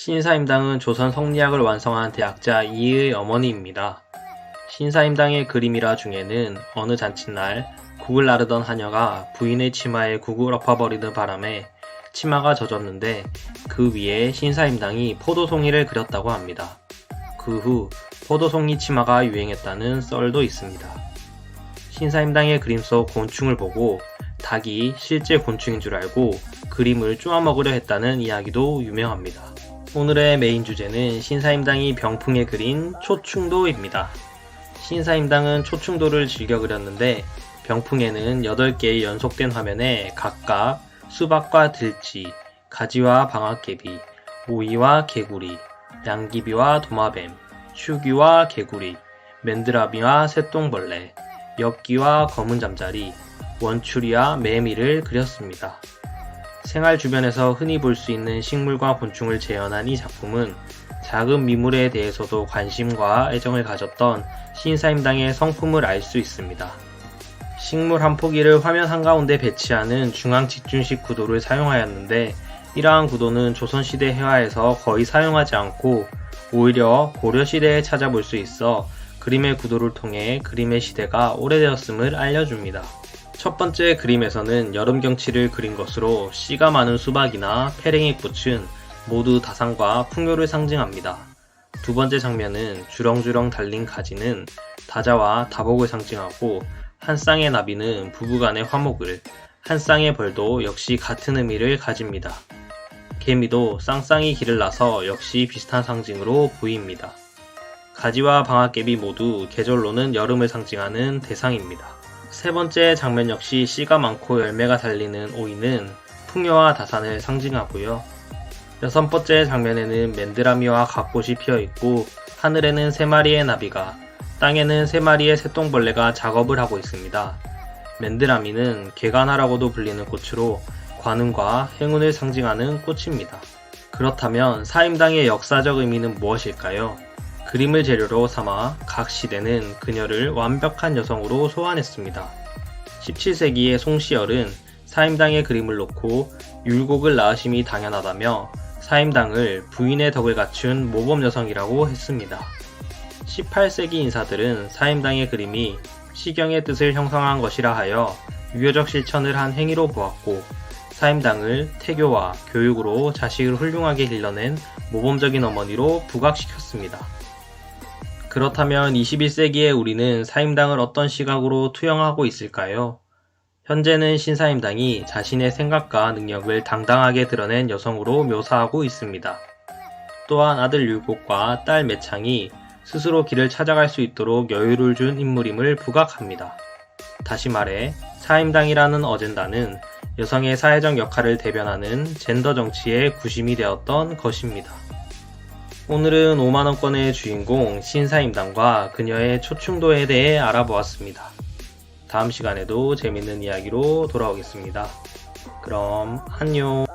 신사임당은 조선 성리학을 완성한 대학자 이의 어머니입니다. 신사임당의 그림이라 중에는 어느 잔칫날 국을 나르던 하녀가 부인의 치마에 국을 엎어버리는 바람에 치마가 젖었는데 그 위에 신사임당이 포도송이를 그렸다고 합니다. 그 후 포도송이 치마가 유행했다는 썰도 있습니다. 신사임당의 그림 속 곤충을 보고 닭이 실제 곤충인 줄 알고 그림을 쪼아먹으려 했다는 이야기도 유명합니다. 오늘의 메인 주제는 신사임당이 병풍에 그린 초충도입니다. 신사임당은 초충도를 즐겨 그렸는데 병풍에는 8개의 연속된 화면에 각각 수박과 들쥐, 가지와 방앗개비, 오이와 개구리, 양귀비와 도마뱀, 슈기와 개구리, 맨드라미와 새똥벌레, 엽기와 검은 잠자리, 원추리와 매미를 그렸습니다. 생활 주변에서 흔히 볼 수 있는 식물과 곤충을 재현한 이 작품은 작은 미물에 대해서도 관심과 애정을 가졌던 신사임당의 성품을 알 수 있습니다. 식물 한 포기를 화면 한가운데 배치하는 중앙 집중식 구도를 사용하였는데 이러한 구도는 조선시대 회화에서 거의 사용하지 않고 오히려 고려시대에 찾아볼 수 있어 그림의 구도를 통해 그림의 시대가 오래되었음을 알려줍니다. 첫 번째 그림에서는 여름 경치를 그린 것으로 씨가 많은 수박이나 페랭이 꽃은 모두 다상과 풍요를 상징합니다. 두 번째 장면은 주렁주렁 달린 가지는 다자와 다복을 상징하고 한 쌍의 나비는 부부간의 화목을, 한 쌍의 벌도 역시 같은 의미를 가집니다. 개미도 쌍쌍이 길을 나서 역시 비슷한 상징으로 보입니다. 가지와 방앗개비 모두 계절로는 여름을 상징하는 대상입니다. 세 번째 장면 역시 씨가 많고 열매가 달리는 오이는 풍요와 다산을 상징하고요. 여섯 번째 장면에는 맨드라미와 각꽃이 피어 있고 하늘에는 세 마리의 나비가 땅에는 세 마리의 새똥벌레가 작업을 하고 있습니다. 맨드라미는 개간화라고도 불리는 꽃으로 관음과 행운을 상징하는 꽃입니다. 그렇다면 사임당의 역사적 의미는 무엇일까요? 그림을 재료로 삼아 각 시대는 그녀를 완벽한 여성으로 소환했습니다. 17세기의 송시열은 사임당의 그림을 놓고 율곡을 낳으심이 당연하다며 사임당을 부인의 덕을 갖춘 모범 여성이라고 했습니다. 18세기 인사들은 사임당의 그림이 시경의 뜻을 형성한 것이라 하여 유교적 실천을 한 행위로 보았고 사임당을 태교와 교육으로 자식을 훌륭하게 길러낸 모범적인 어머니로 부각시켰습니다. 그렇다면 21세기의 우리는 사임당을 어떤 시각으로 투영하고 있을까요? 현재는 신사임당이 자신의 생각과 능력을 당당하게 드러낸 여성으로 묘사하고 있습니다. 또한 아들 율곡과 딸 매창이 스스로 길을 찾아갈 수 있도록 여유를 준 인물임을 부각합니다. 다시 말해, 사임당이라는 어젠다는 여성의 사회적 역할을 대변하는 젠더 정치의 구심이 되었던 것입니다. 오늘은 5만원권의 주인공 신사임당과 그녀의 초충도에 대해 알아보았습니다. 다음 시간에도 재밌는 이야기로 돌아오겠습니다. 그럼 안녕.